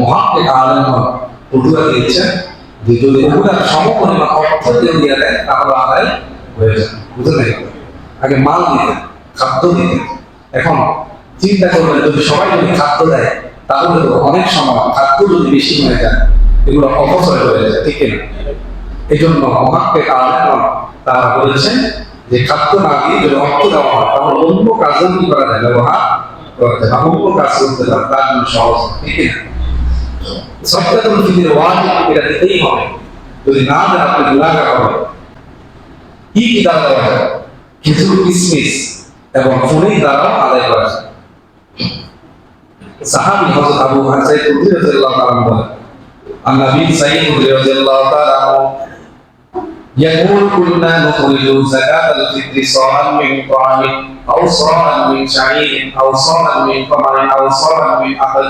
মহাত্মে আলেম পটুয়া দিয়েছেন। যদি ওগুলার সম পরিমাণ অর্থ দিয়ে দিয়ে দেয় তাহলে আদায় হয়ে মাল দিতেন, খাদ্য দিতেন। এখন চিন্তা করবেন, যদি সবাই খাদ্য দেয়, তাহলে তো অনেক সময় খাদ্য যদি বেশি হয়ে যায়, এগুলো অপচয় হয়ে যায়, ঠিক এই জন্য মহাত্মে আলেম তারা বলেছেন যে খাদ্য না দিয়ে যদি অর্থ দেওয়া হয়, তাহলে অন্য কাজও কি করা যায়? ব্যবহার করতে বা অন্য কাজ করতে পারে তার জন্য সহজ ঠিক না সপ্তাহের ফিতির ওয়াজিব এটা দিতেই হবে যদি না দেন আপনি গুণাগার হবে কি কি দ্বারা দেওয়া যায় খেজুর কিসমিস এবং ফোনের দ্বারাও আদায় করা যায় সাহাবি হযরত আবু হাসাই কুদরি রাদিয়াল্লাহু তাআলা বলেন আন নবী সাইয়্যিদ কুদরি রাদিয়াল্লাহু তাআলা يقول كنا نخرج زكاة الفطر صاعا من طعام أو صاعا من شعير أو صاعا من قمر أو صاعا من أحد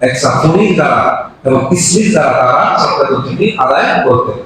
এক্সট্রা খনি দ্বারা এবং কিসমিস দ্বারা তারা থেকে আদায় করতেন